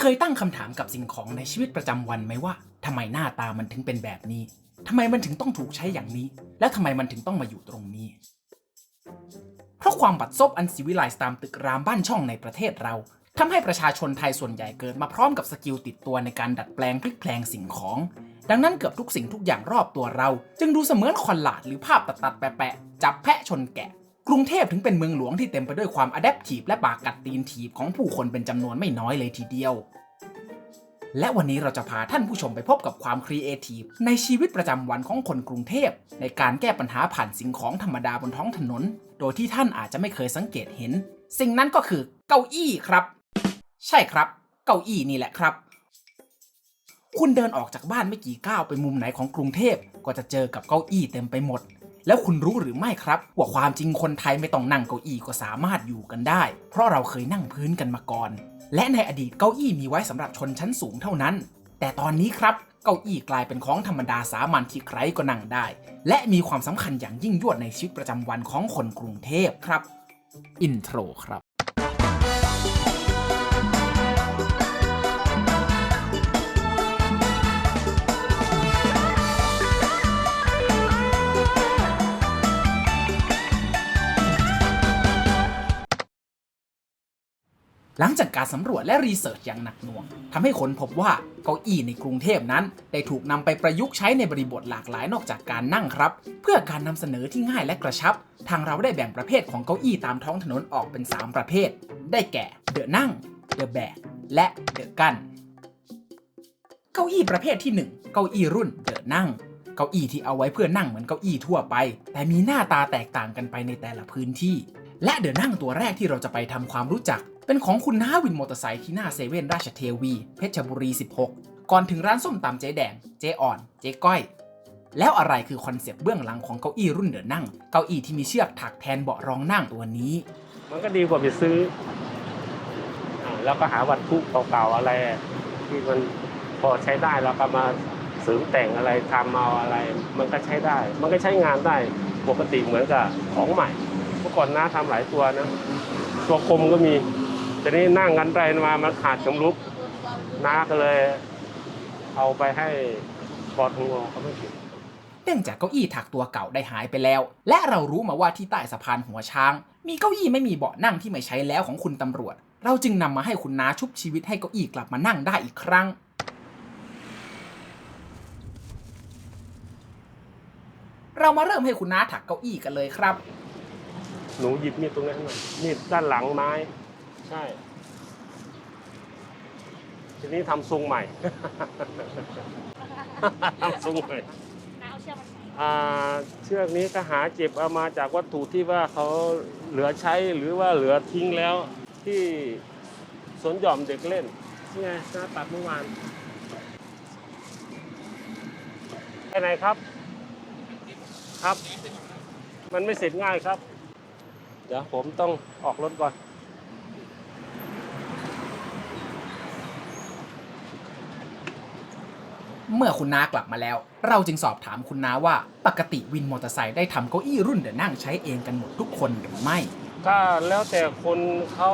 เคยตั้งคำถามกับสิ่งของในชีวิตประจำวันไหมว่าทำไมหน้าตามันถึงเป็นแบบนี้ทำไมมันถึงต้องถูกใช้อย่างนี้ และทำไมมันถึงต้องมาอยู่ตรงนี้ เพราะความบัดซบอันสิวิไลซ์ตามตึกรามบ้านช่องในประเทศเราทำให้ประชาชนไทยส่วนใหญ่เกิดมาพร้อมกับสกิลติดตัวในการดัดแปลงพลิกแพลงสิ่งของ ดังนั้นเกือบทุกสิ่งทุกอย่างรอบตัวเรา จึงดูเสมือนคอนลาดหรือภาพตัดๆแปะๆจับแพะชนแกะ กรุงเทพถึงเป็นเมืองหลวงที่เต็มไปด้วยความอะแดปทีฟและปากกัดตีนถีบของผู้คนเป็นจำนวนไม่น้อยเลยทีเดียว และวันนี้เราจะพาท่านผู้ชมไปพบกับความครีเอทีฟในชีวิตประจำวันของคนกรุงเทพ ในการแก้ปัญหาผ่านสิ่งของธรรมดาบนท้องถนน โดยที่ท่านอาจจะไม่เคยสังเกตเห็น สิ่งนั้นก็คือเก้าอี้ครับ ใช่ครับ เก้าอี้นี่แหละครับคุณเดินออกจากบ้านไม่กี่ก้าวไปมุมไหนของกรุงเทพก็จะเจอกับเก้าอี้เต็มไปหมด แล้วคุณรู้หรือไม่ครับ ว่าความจริงคนไทยไม่ต้องนั่งเก้าอี้ก็สามารถอยู่กันได้ เพราะเราเคยนั่งพื้นกันมาก่อน และในอดีตเก้าอี้มีไว้สำหรับชนชั้นสูงเท่านั้น แต่ตอนนี้ครับเก้าอี้กลายเป็นของธรรมดาสามัญที่ใครก็นั่งได้ และมีความสำคัญอย่างยิ่งยวดในชีวิตประจำวันของคนกรุงเทพครับอินโทรครับ หลังจากการสำรวจและรีเสิร์ชอย่างหนักหน่วงทำให้ค้นพบว่าเก้าอี้ในกรุงเทพนั้น ได้ถูกนำไปประยุกต์ใช้ในบริบทหลากหลายนอกจากการนั่งครับ เพื่อการนำเสนอที่ง่ายและกระชับ ทางเราได้แบ่งประเภทของเก้าอี้ตามท้องถนนออกเป็น 3 ประเภท ได้แก่เดอะนั่งเดอะแบกและเดอะกันเก้าอี้ประเภทที่ 1 เก้าอี้รุ่นเดอะนั่งเก้าอี้ที่เอาไว้เพื่อนั่งเหมือนเก้าอี้ทั่วไป แต่มีหน้าตาแตกต่างกันไปในแต่ละพื้นที่ และเดอะนั่งตัวแรกที่เราจะไปทำความรู้จัก เป็นของคุณน้าวินมอเตอร์ไซค์ที่หน้าเซเว่นราชเทวี เพชรบุรี 16 ก่อนถึงร้านส้มตำเจ๊แดง เจ๊อ่อน เจ๊ก้อย แล้วอะไรคือคอนเซปต์เบื้องหลังของเก้าอี้รุ่นเดอะนั่ง เก้าอี้ที่มีเชือกถักแทนเบาะรองนั่งตัวนี้ มันก็ดีกว่าไปซื้อ แล้วก็หาวัตถุเก่าๆอะไร ที่มันพอใช้ได้แล้วก็มาเสริมแต่งอะไรทำเอาอะไร มันก็ใช้ได้ มันก็ใช้งานได้ปกติเหมือนกับของใหม่ ก่อนน้าทำหลายตัวนะตัวคมก็มีแต่นี้นั่งกันไปมามันขาดชำรุดน้าก็เลย เอาไปให้บอทงเขาไม่ผิดเนื่องจากเก้าอี้ถักตัวเก่าได้หายไปแล้ว และเรารู้มาว่าที่ใต้สะพานหัวช้าง มีเก้าอี้ไม่มีเบาะนั่งที่ไม่ใช้แล้วของคุณตำรวจ เราจึงนำมาให้คุณน้าชุบชีวิตให้เก้าอี้กลับมานั่งได้อีกครั้งเรามาเริ่มให้คุณน้าถักเก้าอี้กันเลยครับ หนูหยิบมีดตรงนั้นหน่อยมีดด้านหลังไม้ ใช่ ทีนี้ทำทรงใหม่ ทำทรงใหม่น้าเอาเชือกมาใส่อ่าเชือกนี้ก็หาเจ็บเอามาจากวัตถุที่ว่าเขาเหลือใช้หรือว่าเหลือทิ้งแล้ว ที่สวนหย่อมเด็กเล่นนี่ไงหน้าตัดเมื่อวานไปไหนครับ ครับ มันไม่เสร็จง่ายครับ เดี๋ยวผมต้องออกรถก่อน เมื่อคุณน้ากลับมาแล้ว เราจึงสอบถามคุณน้าว่าปกติวินมอเตอร์ไซค์ได้ทำเก้าอี้รุ่นเดอะนั่งใช้เองกันหมดทุกคนหรือไม่ ก็แล้วแต่คนเขา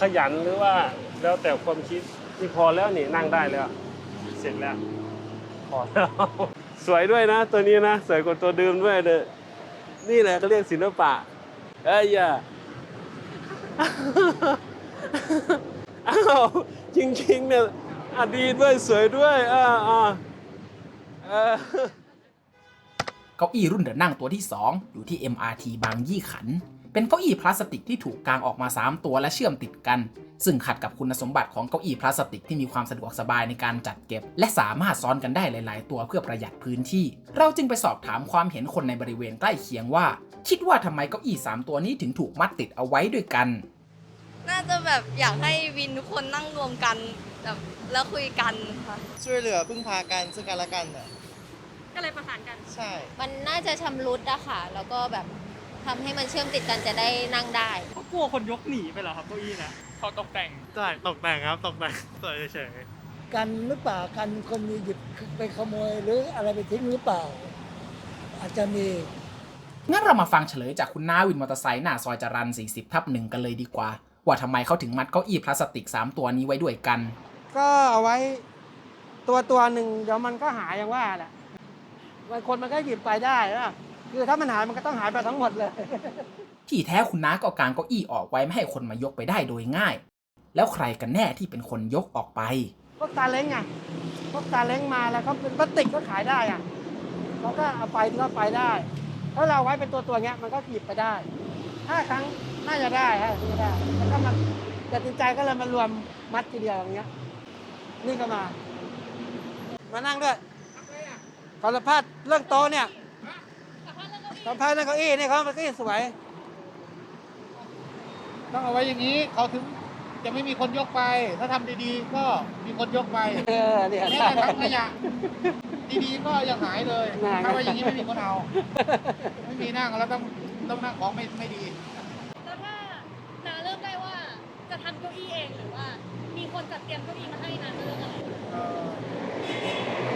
ขยันหรือว่าแล้วแต่ความคิดที่พอแล้วนี่นั่งได้แล้ว เสร็จแล้ว พอแล้ว สวยด้วยนะ ตัวนี้นะ สวยกว่าตัวเดิมด้วยเลยนี่แหละก็เรียกศิลปะ เอ้ยอย่าอ้าวจริงๆเนี่ยอะดีด้วยสวยด้วยอ่าอ่าเออ เก้าอี้รุ่นเดอะนั่งตัวที่ 2 อยู่ที่ MRT บางยี่ขัน เป็นเก้าอี้พลาสติกที่ถูกกางออกมา 3 ตัวและเชื่อมติดกัน ซึ่งขัดกับคุณสมบัติของเก้าอี้พลาสติกที่มีความสะดวกสบายในการจัดเก็บ และสามารถซ้อนกันได้หลาย ๆ ตัวเพื่อประหยัดพื้นที่ เราจึงไปสอบถามความเห็นคนในบริเวณใกล้เคียงว่า คิดว่าทำไมเก้าอี้ 3 ตัวนี้ถึงถูกมัดติดเอาไว้ด้วยกัน น่าจะแบบอยากให้วินทุกคนนั่งรวมกันแบบแล้วคุยกันค่ะช่วยเหลือพึ่งพากันซึ่งกันและกันอะก็เลยประสานกัน ใช่ มันน่าจะชำรุดอะค่ะ แล้วก็แบบ ทำให้มันเชื่อมติดกันจะได้นั่งได้ เขากลัวคนยกหนีไปเหรอครับเก้าอี้นะเขาตกแต่งใช่ตกแต่งครับตกแต่งสวยเฉยกันหรือเปล่ากันคนมีหยิบไปขโมยหรืออะไรไปทิ้งหรือเปล่า อาจจะมี งั้นเรามาฟังเฉลยจากคุณน้าวินมอเตอร์ไซค์หน้าซอยจรัน40 ทับหนึ่งกันเลยดีกว่า ว่าทำไมเขาถึงมัดเก้าอี้พลาสติก 3 ตัวนี้ไว้ด้วยกัน ก็เอาไว้ตัวตัวหนึ่งเดี๋ยวมันก็หายอย่างว่าแหละบางคนมันก็หยิบไปได้นะ คือถ้ามันหายมันก็ต้องหายไปทั้งหมดเลย ที่แท้คุณน้าก็เอากางเก้าอี้ออกไว้ไม่ให้คนมายกไปได้โดยง่าย แล้วใครกันแน่ที่เป็นคนยกออกไป พวกตาเล้งไงพวกตาเล้งมาแล้วเขาเป็นพลาสติกก็ขายได้อะเราก็เอาไปก็ไปได้ ถ้าเราไว้เป็นตัวตัวๆเงี้ยมันก็หยิบไปได้ห้าครั้งน่าจะได้ฮะน่าจะได้แล้วก็มันตัดสินใจก็เลยมารวมมัดทีเดียวอย่างเงี้ย นี่ก็มา มานั่งด้วยขอสัมภาษณ์เรื่องโต๊ะเนี่ย สัมภาษณ์เรื่องเก้าอี้นี่เขาเก้าอี้สวย ต้องเอาไว้อย่างนี้เขาถึงจะไม่มีคนยกไป ถ้าทำดีๆ ก็มีคนยกไปเออเนี่ยแม้แต่ถังขยะดีๆก็ยังหายเลยหายถ้าไว้อย่างนี้ไม่มีคนเอา ไม่มีนั่งแล้วต้องต้องนั่งของไม่ไม่ดี แล้วถ้านาเริ่มได้ว่าจะทำเก้าอี้เองหรือว่า มีคนจัดเตรียมเก้าอี้มาให้นาจะเลือกอะไร เอ่อ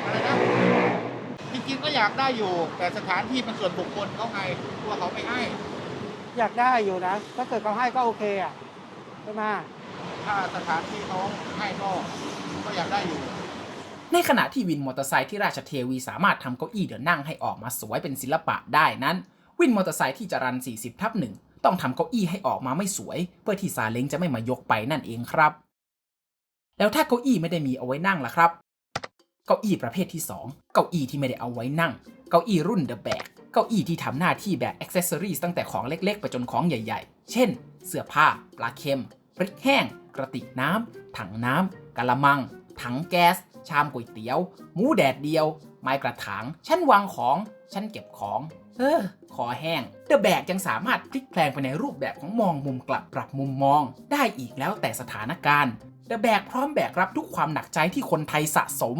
อะไรนะจริงๆก็ อยากได้อยู่ แต่สถานที่เป็นส่วนบุคคลเขาไงกลัวเขาไม่ให้ อยากได้อยู่นะ ถ้าเกิดเขาให้ก็โอเคอะใช่ไหมถ้าสถานที่เขาให้ก็ก็อยากได้อยู่ ในขณะที่วินมอเตอร์ไซค์ที่ราชเทวีสามารถทำเก้าอี้เดินนั่งให้ออกมาสวยเป็นศิลปะได้นั้น วินมอเตอร์ไซค์ที่จะรัน 40 ทับหนึ่งต้องทำเก้าอี้ให้ออกมาไม่สวย เพื่อที่ซาเล้งจะไม่มายกไปนั่นเองครับ แล้วถ้าเก้าอี้ไม่ได้มีเอาไว้นั่งล่ะครับ เก้าอี้ประเภทที่ 2 เก้าอี้ที่ไม่ได้เอาไว้นั่ง เก้าอี้รุ่น The Bag เก้าอี้ที่ทำหน้าที่แบกอ็อกเซสซอรีตั้งแต่ของเล็กๆ ไปจนของใหญ่ๆ เช่น เสื้อผ้า ปลาเค็ม พริกแห้ง กระติกน้ำ ถังน้ำกะละมัง ถังแก๊ส ชามก๋วยเตี๋ยว หมูแดดเดียว ไม้กระถาง ชั้นวางของ ชั้นเก็บของ เออคอแห้ง เดอะแบกยังสามารถพลิกแปลงไปในรูปแบบของมองมุมกลับปรับมุมมอง ได้อีกแล้วแต่สถานการณ์ เดอะแบกพร้อมแบกรับทุกความหนักใจที่คนไทยสะสม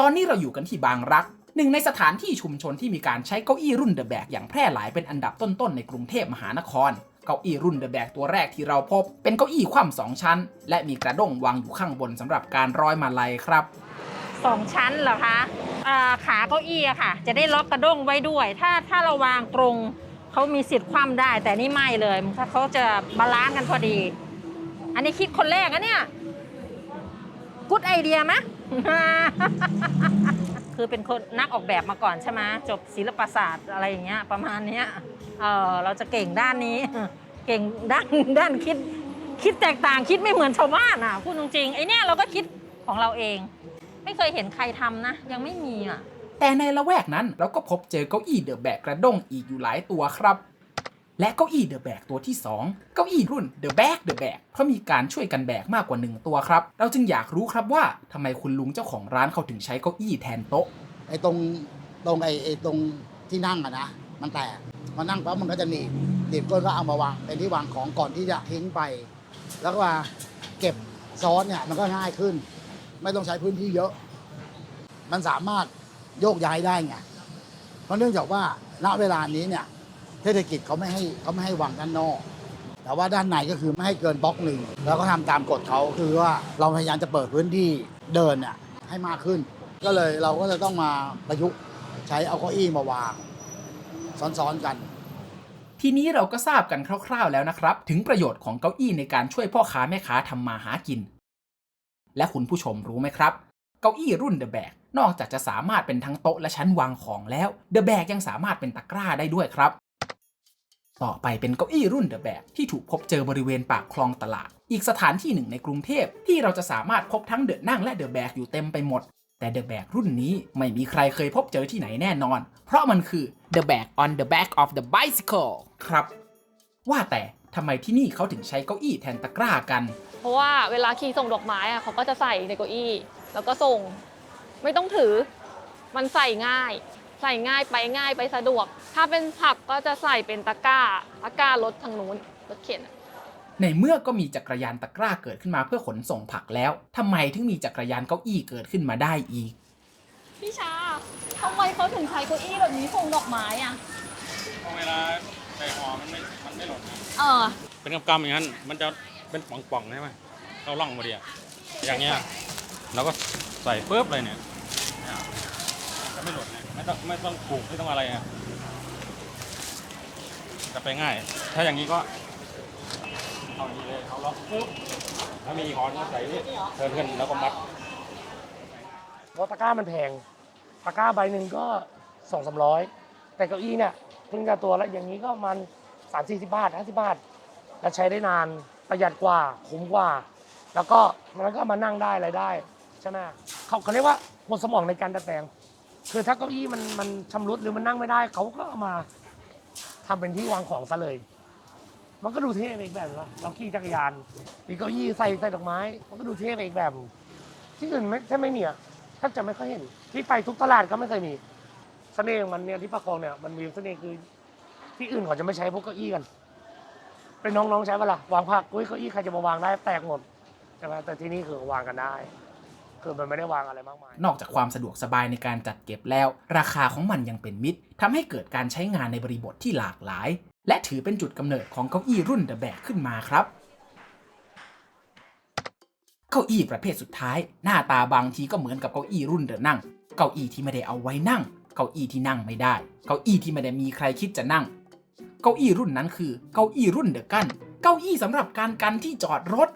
ตอนนี้เราอยู่กันที่บางรักหนึ่งในสถานที่ชุมชนที่มีการใช้เก้าอี้รุ่นเดอะแบกอย่างแพร่หลายเป็นอันดับต้นๆในกรุงเทพมหานคร เก้าอี้รุ่นเดอะแบกตัวแรกที่เราพบ เป็นเก้าอี้คว่ำสองชั้น และมีกระด้งวางอยู่ข้างบนสำหรับการร้อยมาลัยครับสองชั้นเหรอคะขาเก้าอี้อะค่ะ จะได้ล็อกกระด้งไว้ด้วย ถ้าถ้าเราวางตรงเขามีสิทธิ์คว่ำได้ แต่นี่ไม่เลยถ้าเขาจะบาลานซ์กันพอดี อันนี้คิดคนแรกนะเนี่ยกุดไอเดียมะ คือเป็นคนนักออกแบบมาก่อนใช่ไหมจบศิลปศาสตร์อะไรอย่างเงี้ยประมาณเนี้ยเออเราจะเก่งด้านนี้ เก่งด้านด้านคิด คิดแตกต่างคิดไม่เหมือนชาวบ้านอะพูดจริงๆไอเนี้ยเราก็คิดของเราเอง ไม่เคยเห็นใครทำนะ ยังไม่มีอะแต่ในละแวกนั้นเราก็พบเจอเก้าอี้เดอะแบกกระด้งอีกอยู่หลายตัวครับ และเก้าอี้เดอะแบกตัวที่ 2 เก้าอี้รุ่นเดอะแบกเดอะแบกเพราะมีการช่วยกันแบกมากกว่า 1 ตัวครับ เราจึงอยากรู้ครับว่าทำไมคุณลุงเจ้าของร้านเขาถึงใช้เก้าอี้แทนโต๊ะไอ้ตรงตรงไอ้ไอ้ตรงที่นั่งอะนะมันแตกพอนั่งปั๊บมันก็จะหนีบหนีบก้นก็เอามาวางเป็นที่วางของก่อนที่จะทิ้งไป แล้วก็มาเก็บซ้อนเนี่ยมันก็ง่ายขึ้น ไม่ต้องใช้พื้นที่เยอะ มันสามารถโยกย้ายได้ไงเพราะเนื่องจากว่าณเวลานี้เนี่ย เทศกิจเขาไม่ให้เขาไม่ให้วางด้านนอก แต่ว่าด้านในก็คือไม่ให้เกินบล็อกหนึ่งแล้วก็ทำตามกฎเขาคือว่าเราพยายามจะเปิดพื้นที่เดินเนี่ยให้มากขึ้น ก็เลยเราก็จะต้องมาประยุกต์ใช้เอาเก้าอี้มาวางซ้อนๆกันทีนี้เราก็ทราบกันคร่าวๆแล้วนะครับ ถึงประโยชน์ของเก้าอี้ในการช่วยพ่อค้าแม่ค้าทำมาหากิน และคุณผู้ชมรู้ไหมครับ เก้าอี้รุ่น The Bag นอกจากจะสามารถเป็นทั้งโต๊ะและชั้นวางของแล้ว The Bag ยังสามารถเป็นตะกร้าได้ด้วยครับ ต่อไปเป็นเก้าอี้รุ่น The Bag ที่ถูกพบเจอบริเวณปากคลองตลาด อีกสถานที่หนึ่งในกรุงเทพที่เราจะสามารถพบทั้งเดอะนั่งและ The Bag อยู่เต็มไปหมด แต่ The Bag รุ่นนี้ไม่มีใครเคยพบเจอที่ไหนแน่นอน เพราะมันคือ The Bag on the back of the bicycle ครับ ว่าแต่ทำไมที่นี่เขาถึงใช้เก้าอี้แทนตะกร้ากัน เพราะว่าเวลาขี่ส่งดอกไม้อะเขาก็จะใส่ในเก้าอี้ แล้วก็ส่ง ไม่ต้องถือ มันใส่ง่าย ใส่ง่ายไปง่ายไปสะดวก ถ้าเป็นผักก็จะใส่เป็นตะกร้าตะกร้ารถทางนู้นรถเข็นอะในเมื่อก็มีจักรยานตะกร้าเกิดขึ้นมาเพื่อขนส่งผักแล้วทำไมถึงมีจักรยานเก้าอี้เกิดขึ้นมาได้อีก พี่ชาทำไมเขาถึงใช้เก้าอี้แบบนี้ส่งดอกไม้อะเวลาใส่ห่อมันไม่ มันไม่หล่นนะเออ เป็นกำๆอย่างนั้น มันจะเป็นป่องๆใช่ไหมเข้าร่องพอดีอะอย่างเงี้ยเราก็ใส่ปุ๊บเลยเนี่ยเนี่ยจะไม่หล่นนะ ไม่ต้องไม่ต้องผูกไม่ต้องอะไรอะจะไปง่าย ถ้าอย่างนี้ก็เอาที่เลยเขาล็อกปุ๊บแล้วมีฮอนก็ใส่นี่เทินขึ้นแล้วก็มัดเพราะตะกร้ามันแพงตะกร้าใบหนึ่งก็สองสามร้อยแต่เก้าอี้เนี่ยเพิ่งจะตัวละอย่างนี้ก็มันสามสี่สิบบาทห้าสิบาทแล้วใช้ได้นานประหยัดกว่าคุ้มกว่า แล้วก็มันก็มานั่งได้อะไรได้ใช่ไหมเขาเขาเรียกว่าหมดสมองในการดัดแปลง คือถ้าเก้าอี้มันมันชำรุดหรือมันนั่งไม่ได้ เขาก็เอามาทำเป็นที่วางของซะเลย มันก็ดูเท่ไปอีกแบบนะเราขี่จักรยานมีเก้าอี้ใส่ใส่ดอกไม้ มันก็ดูเท่ไปอีกแบบ ที่อื่นไม่ถ้าไม่มีอะแทบจะไม่ค่อยเห็น ที่ไปทุกตลาดก็ไม่เคยมีเสน่ห์ของมันเนี่ยที่ประคองเนี่ยมันมีเสน่ห์คือ ที่อื่นเขาจะไม่ใช้พวกเก้าอี้กัน เป็นน้องๆใช้เวลาวางผักอุ้ยเก้าอี้ใครจะมาวางได้แตกหมดใช่ไหมแต่ที่นี่คือวางกันได้ คือมันไม่ได้วางอะไรมากมาย นอกจากความสะดวกสบายในการจัดเก็บแล้ว ราคาของมันยังเป็นมิตรทำให้เกิดการใช้งานในบริบทที่หลากหลาย และถือเป็นจุดกำเนิดของเก้าอี้รุ่นเดอะแบกขึ้นมาครับเก้าอี้ประเภทสุดท้าย หน้าตาบางทีก็เหมือนกับเก้าอี้รุ่นเดอะนั่ง เก้าอี้ที่ไม่ได้เอาไว้นั่ง เก้าอี้ที่นั่งไม่ได้ เก้าอี้ที่ไม่ได้มีใครคิดจะนั่ง เก้าอี้รุ่นนั้นคือ เก้าอี้รุ่นเดอะกัน เก้าอี้สำหรับการกันที่จอดรถ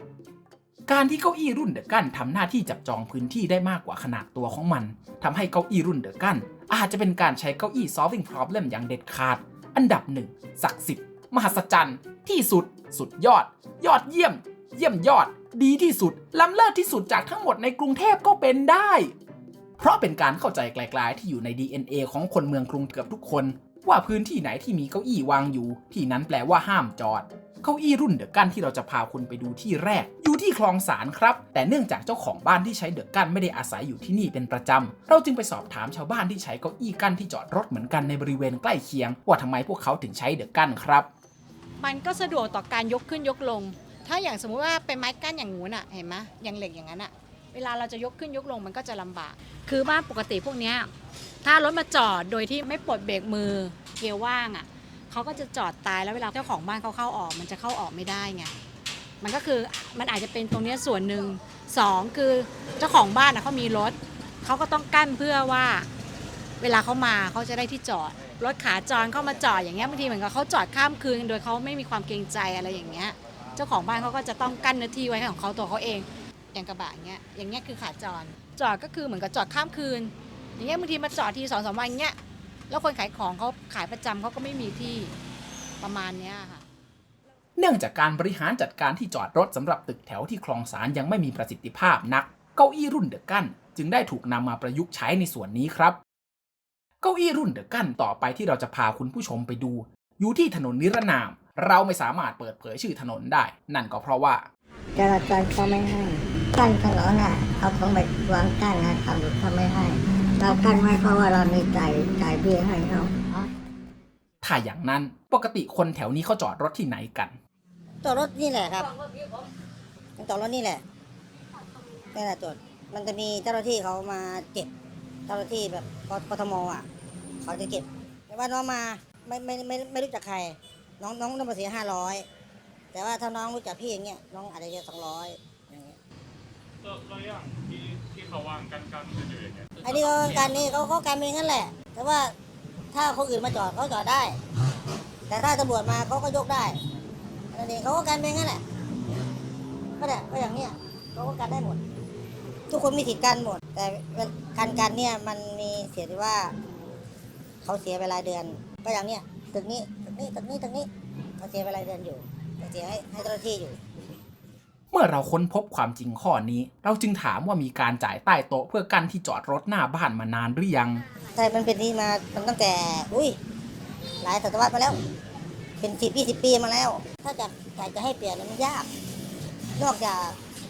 การที่เก้าอี้รุ่นเดอะกันทำหน้าที่จับจองพื้นที่ได้มากกว่าขนาดตัวของมันทำให้เก้าอี้รุ่นเดอะกันอาจจะเป็นการใช้เก้าอี้ solving problem อย่างเด็ดขาด อันดับหนึ่งศักดิ์สิทธิ์มหัศจรรย์ ที่สุด สุดยอด ยอดเยี่ยม เยี่ยมยอด ดีที่สุด ล้ำเลิศที่สุดจากทั้งหมดในกรุงเทพก็เป็นได้ เพราะเป็นการเข้าใจไกลๆที่อยู่ใน DNA ของคนเมืองกรุงเกือบทุกคน ว่าพื้นที่ไหนที่มีเก้าอี้วางอยู่ ที่นั้นแปลว่าห้ามจอด เก้าอี้รุ่นเดอะกันที่เราจะพาคุณไปดูที่แรก อยู่ที่คลองสารครับ แต่เนื่องจากเจ้าของบ้านที่ใช้เดอะกันไม่ได้อาศัยอยู่ที่นี่เป็นประจำ เราจึงไปสอบถามชาวบ้านที่ใช้เก้าอี้กั้นที่จอดรถเหมือนกันในบริเวณใกล้เคียง ว่าทำไมพวกเขาถึงใช้เดอะกันครับ มันก็สะดวกต่อการยกขึ้นยกลง ถ้าอย่างสมมุติว่าเป็นไม้กั้นอย่างงูนอะเห็นไหมอย่างเหล็กอย่างนั้นอะเวลาเราจะยกขึ้นยกลงมันก็จะลำบาก คือบ้านปกติพวกเนี้ย ถ้ารถมาจอดโดยที่ไม่ปลดเบรกมือเกียร์ว่างอะเขาก็จะจอดตายแล้วเวลาเจ้าของบ้านเขาเข้าออก มันจะเข้าออกไม่ได้ไงมันก็คือมันอาจจะเป็นตรงนี้ส่วนหนึ่งสองคือเจ้าของบ้านนะเขามีรถเขาก็ต้องกั้นเพื่อว่า เวลาเขามาเขาจะได้ที่จอด รถขาจรเข้ามาจอดอย่างเงี้ยบางทีเหมือนกับเขาจอดข้ามคืน โดยเขาไม่มีความเกรงใจอะไรอย่างเงี้ย เจ้าของบ้านเขาก็จะต้องกั้นเนื้อที่ไว้ของเขาตัวเขาเองอย่างกระบะอย่างเงี้ยอย่างเงี้ยคือขาจร จอดก็คือเหมือนกับจอดข้ามคืน อย่างเงี้ยบางทีมาจอดทีสองสามวันอย่างเงี้ยแล้วคนขายของเขาขายประจำเขาก็ไม่มีที่ประมาณเนี้ยค่ะ เนื่องจากการบริหารจัดการที่จอดรถสำหรับตึกแถวที่คลองสารยังไม่มีประสิทธิภาพนัก เก้าอี้รุ่นเดอะกันจึงได้ถูกนำมาประยุกต์ใช้ในส่วนนี้ครับ เก้าอี้รุ่นเดอะกันต่อไปที่เราจะพาคุณผู้ชมไปดู อยู่ที่ถนนนิรนาม เราไม่สามารถเปิดเผยชื่อถนนได้ นั่นก็เพราะว่าจราจรเขาไม่ให้กั้นถนนน่ะเขาต้องไปวางกั้นนะทำเขาไม่ให้ เรากั้นไว้เพราะว่าเรามีจ่ายจ่ายเบี้ยให้เขาถ้าอย่างนั้นปกติคนแถวนี้เขาจอดรถที่ไหนกัน จอดรถนี่แหละครับจอดรถนี่แหละนี่แหละจอดมันจะมีเจ้าหน้าที่เขามาเก็บ เจ้าหน้าที่แบบกทมอะ เขาจะเก็บ แต่ว่าน้องมาไม่ไม่ไม่ไม่รู้จักใคร น้องน้องต้องมาเสียห้าร้อยแต่ว่าถ้าน้องรู้จักพี่อย่างเงี้ยน้องอาจจะเสียสองร้อยอย่างเงี้ย ตัวอย่างที่ที่เขาวางกันกันอยู่อย่างเงี้ยอันนี้เขาการนี่เขาเขาการเองนั่นแหละ แต่ว่าถ้าคนอื่นมาจอดเขาจอดได้ แต่ถ้าตำรวจมาเขาก็ยกได้อันนี้เขาก็การเองนั่นแหละก็เนี่ยก็อย่างเนี้ยเขาก็การได้หมด ทุกคนมีสิทธิ์กันหมด แต่การการเนี่ยมันมีเสียที่ว่าเขาเสียเวลาเดือน ก็อย่างเนี้ยตึกนี้ตึกนี้ตึกนี้ตึกนี้เขาเสียเวลาเดือนอยู่เสียให้ให้เจ้าหน้าที่อยู่ มื่อเราค้นพบความจริงข้อนี้ เราจึงถามว่ามีการจ่ายใต้โต๊ะเพื่อกั้นที่จอดรถหน้าบ้านมานานหรือยัง ใช่ มันเป็นที่มามันตั้งแต่ อุ้ย หลายศตวรรษมาแล้ว เป็นสิบยี่สิบปีมาแล้ว ถ้าจะอยากจะให้เปลี่ยนมันยาก นอกจาก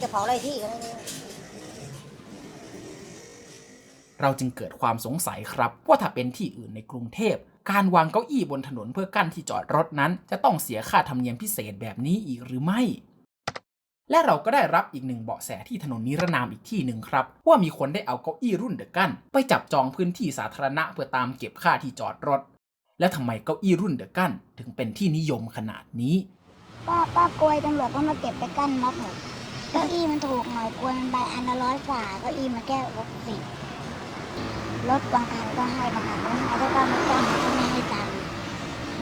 จะเผาไร่ที่กันนี้เราจึงเกิดความสงสัยครับ ว่าถ้าเป็นที่อื่นในกรุงเทพ การวางเก้าอี้บนถนนเพื่อกั้นที่จอดรถนั้น จะต้องเสียค่าธรรมเนียมพิเศษแบบนี้อีกหรือไม่ และเราก็ได้รับอีกหนึ่งเบาะแสที่ถนนนิรนามอีกที่หนึ่งครับ ว่ามีคนได้เอาเก้าอี้รุ่นเดอะกันไปจับจองพื้นที่สาธารณะเพื่อตามเก็บค่าที่จอดรถ และทำไมเก้าอี้รุ่นเดอะกันถึงเป็นที่นิยมขนาดนี้ ป้าป้ากลวยตำรวจก็มาเก็บไปกั้นม็อบหมดเก้าอี้มันถูกหน่อยกลวยมันใบอันละร้อยกว่าเก้าอี้มันแค่หกสิบรถบางคันก็ให้บางคันก็ไม่ให้ถ้าป้าไม่กั้นก็ไม่ให้ตังค์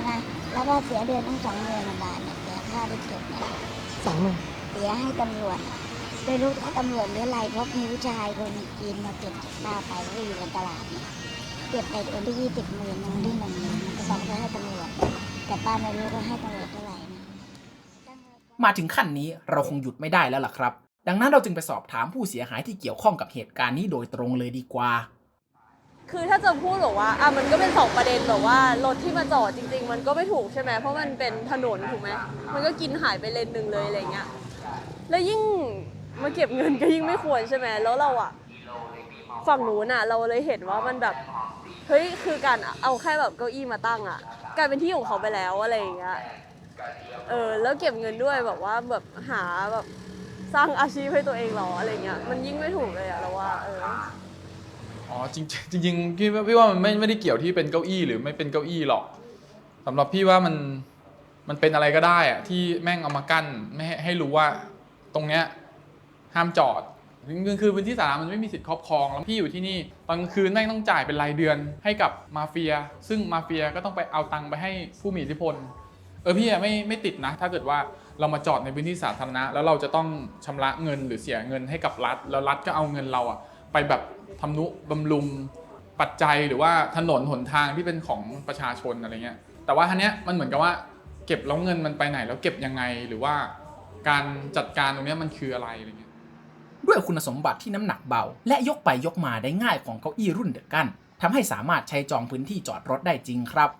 นะแล้วก็เสียเดือนตั้งสองหมื่นบาทเนี่ยเสียค่าที่เก็บเนี่ยสองหมื่น เสียให้ตำรวจไม่รู้ถ้าตำรวจหรืออะไรเพราะมีผู้ชายคนจีนมาเก็บจากป้าไปก็อยู่ในตลาดเนี่ยเก็บไปวันที่ยี่สิบหมื่นวันที่หนึ่งหมื่นก็บอกจะให้ตำรวจ แต่ป้าไม่รู้ว่าให้ตำรวจเท่าไหร่นะมาถึงขั้นนี้เราคงหยุดไม่ได้แล้วล่ะครับ ดังนั้นเราจึงไปสอบถามผู้เสียหายที่เกี่ยวข้องกับเหตุการณ์นี้โดยตรงเลยดีกว่า คือถ้าจะพูดแบบว่าอะมันก็เป็นสองประเด็นแบบว่ารถที่มาจอดจริง ๆ มันก็ไม่ถูกใช่ไหมเพราะมันเป็นถนนถูกไหมมันก็กินหายไปเลนหนึ่งเลยอะไรเงี้ย แล้วยิ่งมาเก็บเงินก็ยิ่งไม่ควรใช่ไหมแล้วเราอะฝั่งหนูน่ะ เราเลยเห็นว่ามันแบบเฮ้ยคือการเอาแค่แบบเก้าอี้มาตั้งอะกลายเป็นที่ของเขาไปแล้วอะไรอย่างเงี้ยเออแล้วเก็บเงินด้วยแบบว่าแบบหาแบบสร้างอาชีพให้ตัวเองหรออะไรเงี้ยมันยิ่งไม่ถูกเลยอะเราว่าเอออ๋อจริงจริงๆพี่ว่าพี่ว่ามันไม่ไม่ได้เกี่ยวที่เป็นเก้าอี้หรือไม่เป็นเก้าอี้หรอกสำหรับพี่ว่ามันมันเป็นอะไรก็ได้อะที่แม่งเอามากั้นไม่ให้รู้ว่า ตรงเนี้ยห้ามจอดคือคือพื้นที่สาธารณะมันไม่มีสิทธิ์ครอบครองแล้วพี่อยู่ที่นี่ตอนกลางคืนแม่งต้องจ่ายเป็นรายเดือนให้กับมาเฟีย ซึ่งมาเฟียก็ต้องไปเอาตังค์ไปให้ผู้มีอิทธิพล เออพี่อะไม่ไม่ติดนะ ถ้าเกิดว่าเรามาจอดในพื้นที่สาธารณะ แล้วเราจะต้องชำระเงินหรือเสียเงินให้กับรัฐ แล้วรัฐก็เอาเงินเราอะไปแบบทำนุบำรุงปัจจัยหรือว่าถนนหนทางที่เป็นของประชาชนอะไรเงี้ยแต่ว่าทันเนี้ยมันเหมือนกับว่า เก็บแล้วเงินมันไปไหนแล้วเก็บยังไงหรือว่า การจัดการตรงเนี้ยมันคืออะไรอะไรเงี้ยด้วยคุณสมบัติที่น้ำหนักเบา และยกไปยกมาได้ง่ายของเก้าอี้รุ่นเดอะกันทำให้สามารถใช้จองพื้นที่จอดรถได้จริงครับ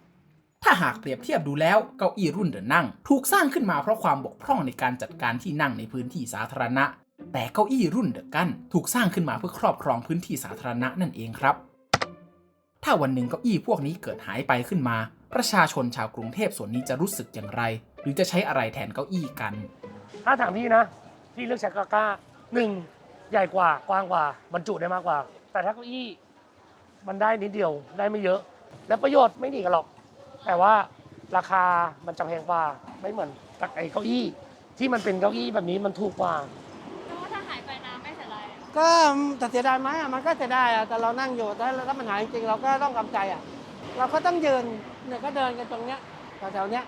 ถ้าหากเปรียบเทียบดูแล้วเก้าอี้รุ่นเดอะนั่ง ถูกสร้างขึ้นมาเพราะความบกพร่องในการจัดการที่นั่งในพื้นที่สาธารณะ แต่เก้าอี้รุ่นเดอะกันถูกสร้างขึ้นมาเพื่อครอบครองพื้นที่สาธารณะนั่นเองครับ ถ้าวันหนึ่งเก้าอี้พวกนี้เกิดหายไปขึ้นมา ประชาชนชาวกรุงเทพส่วนนี้จะรู้สึกอย่างไร หรือจะใช้อะไรแทนเก้าอี้กัน ถ้าถามพี่นะ พี่เลือกใช้กาก้าหนึ่งใหญ่กว่ากว้างกว่า บรรจุได้มากกว่า แต่ถ้าเก้าอี้มันได้นิดเดียวได้ไม่เยอะ และประโยชน์ไม่ดีกันหรอก แต่ว่าราคามันจะแพงกว่าไม่เหมือนกับไอ้เก้าอี้ ที่มันเป็นเก้าอี้แบบนี้มันถูกกว่าถ้าหายไปน้ำไม่เสียไรก็แต่เสียดายไหมอะมันก็เสียดายอะแต่เรานั่งอยู่ถ้าถ้ามันหายจริงๆเราก็ต้องกำใจอะเราก็ต้องยืนเนี่ยก็เดินกันตรงเนี้ยแถวๆเนี้ย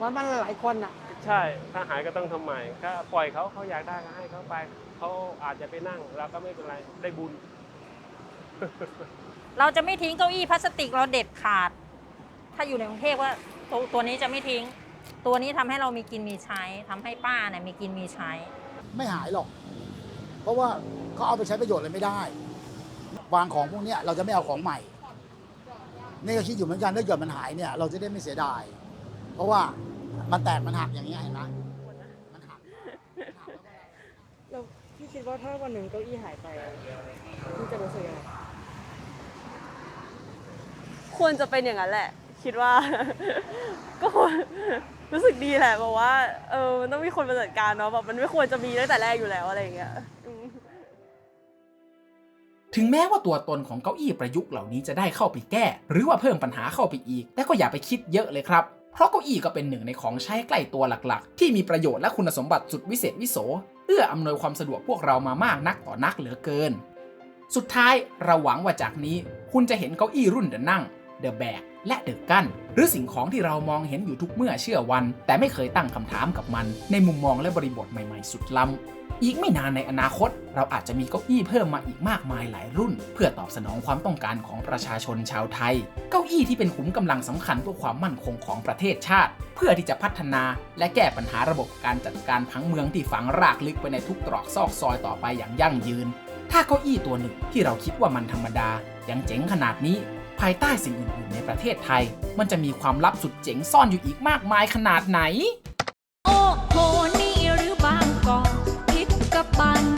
มันมันหลายคนอะ ใช่ถ้าหายก็ต้องทำใหม่ก็ปล่อยเขาเขาอยากได้ก็ให้เขาไปเขาอาจจะไปนั่งเราก็ไม่เป็นไรได้บุญ เราจะไม่ทิ้งเก้าอี้พลาสติกเราเด็ดขาด ถ้าอยู่ในกรุงเทพว่าตัวตัวนี้จะไม่ทิ้ง ตัวนี้ทำให้เรามีกินมีใช้ทำให้ป้าเนี่ยมีกินมีใช้ ไม่หายหรอก เพราะว่าเขาเอาไปใช้ประโยชน์อะไรไม่ได้ วางของพวกเนี้ยเราจะไม่เอาของใหม่ นี่ก็คิดอยู่เหมือนกันถ้าเกิดมันหายเนี่ย เราจะได้ไม่เสียดาย เพราะว่า มันแตกมันหักอย่างเงี้ยเห็นไหมแล้วพี่คิดว่าถ้าวันหนึ่งเก้าอี้หายไปพี่จะรู้สึกยังไงควรจะเป็นอย่างนั้นแหละ คิดว่า ก็ควรรู้สึกดีแหละบอกว่าเออมันต้องมีคนมาจัดการเนาะแบบมันไม่ควรจะมีตั้งแต่แรกอยู่แล้วอะไรอย่างเงี้ยอืม ถึงแม้ว่าตัวตนของเก้าอี้ประยุกต์เหล่านี้จะได้เข้าไปแก้ หรือว่าเพิ่มปัญหาเข้าไปอีก แต่ก็อย่าไปคิดเยอะเลยครับ เพราะเก้าอี้ก็เป็นหนึ่งในของใช้ใกล้ตัวหลักๆ ที่มีประโยชน์และคุณสมบัติสุดวิเศษวิโสเอื้ออำนวยความสะดวกพวกเรามามากนักต่อนักเหลือเกิน สุดท้ายเราหวังว่าจากนี้ คุณจะเห็นเก้าอี้รุ่นเดินนั่ง เดอะแบก และเดอะกันหรือสิ่งของที่เรามองเห็นอยู่ทุกเมื่อเชื่อวัน แต่ไม่เคยตั้งคำถามกับมัน ในมุมมองและบริบทใหม่ๆ สุดล้ำอีกไม่นานในอนาคต เราอาจจะมีเก้าอี้เพิ่มมาอีกมากมายหลายรุ่น เพื่อตอบสนองความต้องการของประชาชนชาวไทย เก้าอี้ที่เป็นขุมกำลังสำคัญเพื่อความมั่นคงของประเทศชาติ เพื่อที่จะพัฒนา และแก้ปัญหาระบบการจัดการผังเมืองที่ฝังรากลึกไปในทุกตรอกซอกซอยต่อไปอย่างยั่งยืน ถ้าเก้าอี้ตัวหนึ่งที่เราคิดว่ามันธรรมดายังเจ๋งขนาดนี้ ภายใต้สิ่งอื่นๆในประเทศไทย มันจะมีความลับสุดเจ๋งซ่อนอยู่อีกมากมายขนาดไหน โอ้โหนี่หรือบางกอกคิดกับบาง